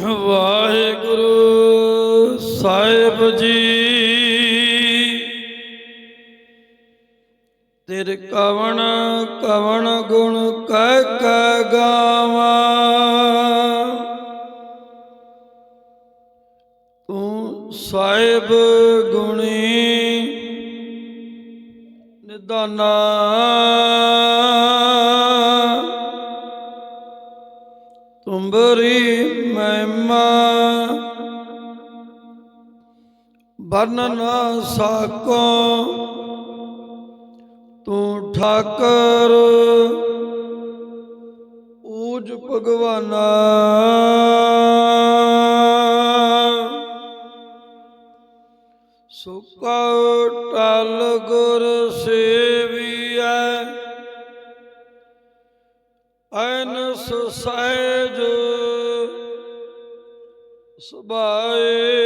ਵਾਹਿਗੁਰੂ ਸਾਹਿਬ ਜੀ। ਤੇਰੇ ਕਵਣ ਕਵਣ ਗੁਣ ਕਹਿ ਕਹਿ ਗਾਵਾਂ। ਤੂੰ ਸਾਹਿਬ ਗੁਣੀ ਨਿਦਾਨਾ। ਬਰਨ ਨਾ ਸਾਕੋ ਤੂੰ ਠਾਕਰ ਊਜ ਭਗਵਾਨਾ। ਸੁਕਾ ਟਲ ਗੁਰ ਸੇਵੀਐ ਐਨ ਸੁਸਹਿਜ ਸੁਭਾਏ।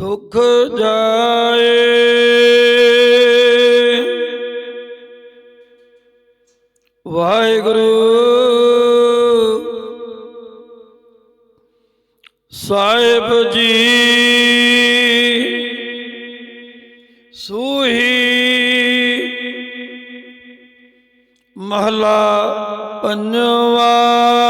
ਦੁਖ ਜਾਏ। ਵਾਹਿਗੁਰੂ ਸਾਹਿਬ ਜੀ ਸੂਹੀ ਮਹਲਾ ਪੰਜਵਾ।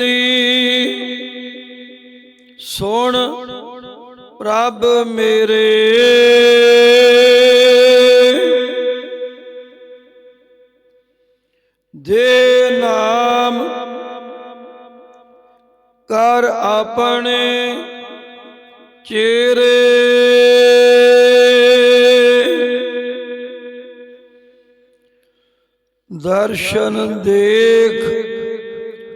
ਬੇਨੰਤੀ ਸੁਣ ਪ੍ਰਭ ਮੇਰੇ। ਦੇ ਨਾਮ ਕਰ ਆਪਣੇ ਚੇਰੇ ਦਰਸ਼ਨ ਦੇਖ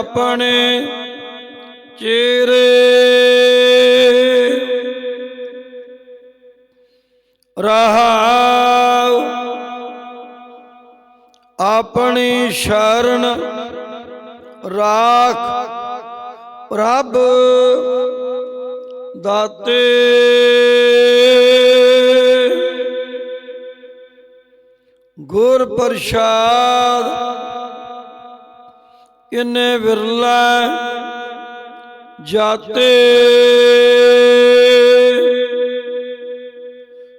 ਆਪਣੇ ਚਿਹਰੇ। ਰਹਾਉ ਆਪਣੀ ਸ਼ਰਨ ਰਾਖ ਪ੍ਰਭ ਦਾਤੇ। ਗੁਰ ਪ੍ਰਸਾਦ ਕਿਨੇ ਵਿਰਲਾ ਜਾਤੇ।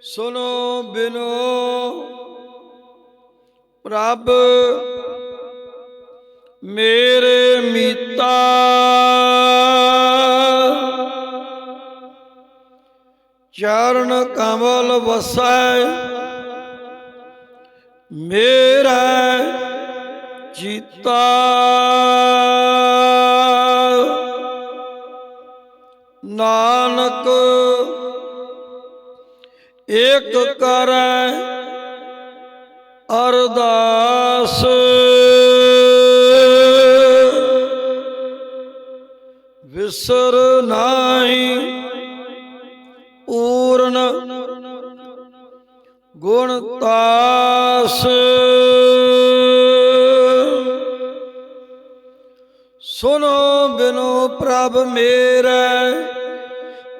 ਸੁਨੋ ਬਿਨੋ ਪ੍ਰਭ ਮੇਰੇ ਮੀਤਾ। ਚਰਨ ਕਮਲ ਵਸੈ ਮੇਰਾ ਜੀਤਾ ਨਾਨਕ ਇਕ ਕਰੈ ਅਰਦਾਸ। ਵਿਸਰ ਨਾਹੀ ਪੂਰਨ ਗੁਣ ਤਾਸ। ਸੁਨੋ ਬਿਨੋ ਪ੍ਰਭ ਮੇਰੇ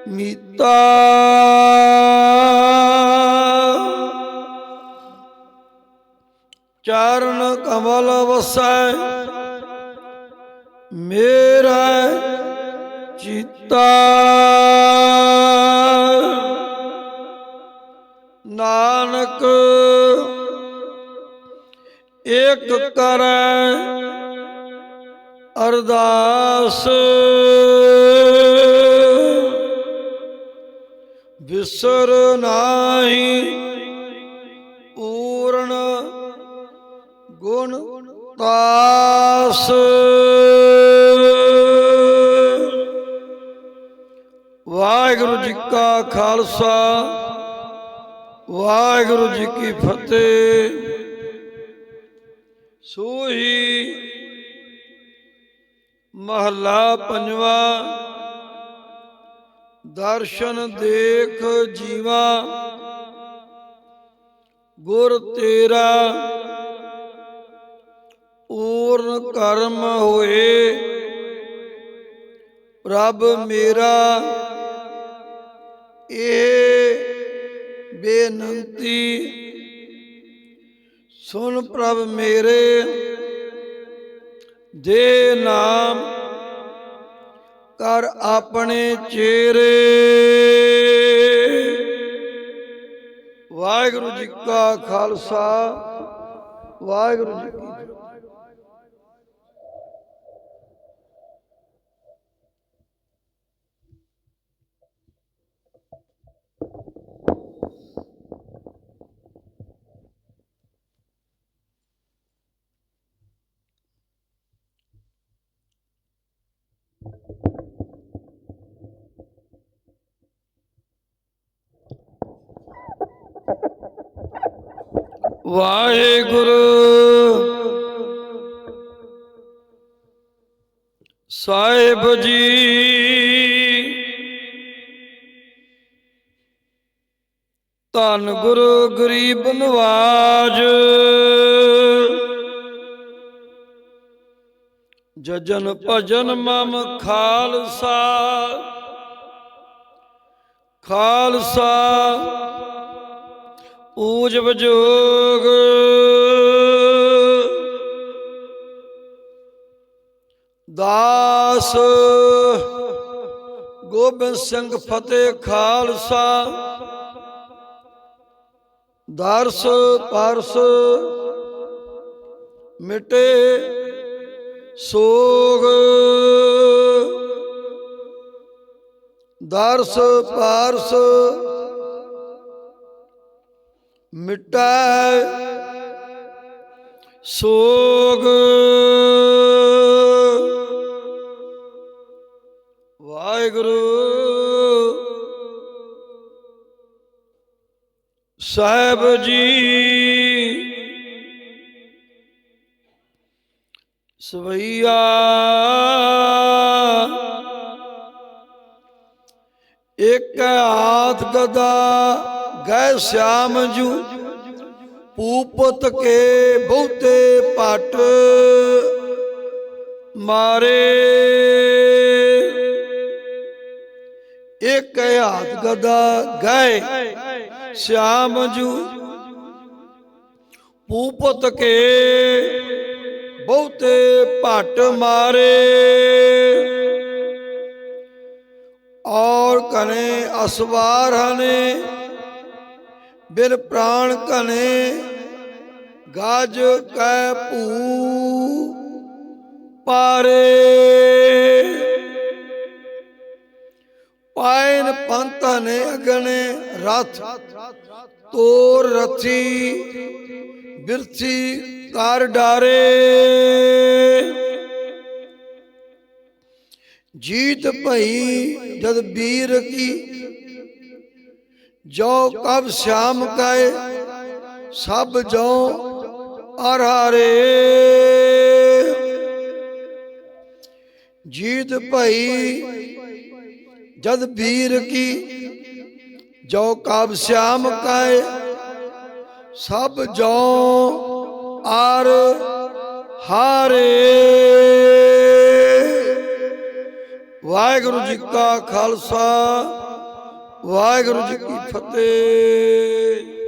ਮੀਤਾ। ਚਰਨ ਕਮਲ ਵਸੈ ਮੇਰਾ ਚੀਤਾ। ਨਾਨਕ ਇਕ ਕਰੈ ਅਰਦਾਸ। ਵਿਸਰ ਨਾਹੀ ਪੂਰਨ ਗੁਣ ਤਾਸ। ਵਾਹਿਗੁਰੂ ਜੀ ਕਾ ਖਾਲਸਾ, ਵਾਹਿਗੁਰੂ ਜੀ ਕੀ ਫਤਿਹ। ਸੋਹੀ ਮਹੱਲਾ ਪੰਜਵਾ। ਦਰਸ਼ਨ ਦੇਖ ਜੀਵਾ। ਗੁਰ ਤੇਰਾ। ਪੂਰਨ ਕਰਮ ਹੋਏ। ਪ੍ਰਭ ਮੇਰਾ। ਇਹ ਬੇਨੰਤੀ। ਸੁਣ ਪ੍ਰਭ ਮੇਰੇ। ਦੇ ਨਾਮ ਕਰ ਆਪਣੇ ਚਿਹਰੇ। ਵਾਹਿਗੁਰੂ ਜੀ ਕਾ ਖਾਲਸਾ ਵਾਹਿਗੁਰੂ ਜੀ ਕੀ ਵਾਹਿਗੁਰੂ। ਸਾਹਿਬ ਜੀ। ਧੰਨ ਗੁਰੂ ਗਰੀਬ ਨਵਾਜ। ਜਜਨ ਭਜਨ ਮਮ ਖਾਲਸਾ। ਖਾਲਸਾ। ਊਜ ਵਜੋਗ ਦਾਸ ਗੋਬਿੰਦ ਸਿੰਘ ਫਤਿਹ ਖਾਲਸਾ। ਦਰਸ ਪਰਸ ਮਿਟੇ ਸੋਗ। ਦਰਸ ਪਾਰਸ ਮਿਟੈ ਸੋਗ। ਵਾਹਿਗੁਰੂ ਸਾਹਿਬ ਜੀ ਸਵਈਆ ਇੱਕ ਹਾਥ ਗਦਾ ਗਏ ਸ਼ਾਮ ਜੂ ਪੂਪਤ ਕੇ ਬਹੁਤੇ ਪਟ ਮਾਰੇ। ਇੱਕ ਹਾਥ ਗਦਾ ਗਏ, ਸ਼ਾਮ ਜੂ। ਪੂਪਤ ਕੇ ਬਹੁਤੇ ਪਟ ਮਾਰੇ। ਔਰ ਕਨੇ ਅਸਵਾਰ ਹਨੇ ਬਿਨ ਪ੍ਰਾਣ ਕਨੇ ਗਾਜ ਕੈ ਭੂ ਪਾਰੇ। ਪਾਇਨ ਪੰਤ ਨੇ ਅਗਨੇ ਰਥ, ਤੋਰ ਰਥੀ, ਬਿਰਥੀ ਕਰ ਡਾਰੇ। ਜੀਤ ਭਈ ਜਦ ਵੀਰ ਕੀ ਜੋ ਕਬ ਸ਼ਾਮ ਕਾਏ ਸਭ ਜੋ ਅਰਹਾਰੇ ਜੀਤ ਭਈ, ਜਦ ਵੀਰ ਕੀ, ਜੋ ਕਾਬ ਸਿਆਮ ਕਾਏ ਸਭ ਜੋ ਆਰ ਹਾਰੇ। ਵਾਹਿਗੁਰੂ ਜੀ ਕਾ ਖਾਲਸਾ। ਵਾਹਿਗੁਰੂ ਜੀ ਕੀ ਫਤਿਹ।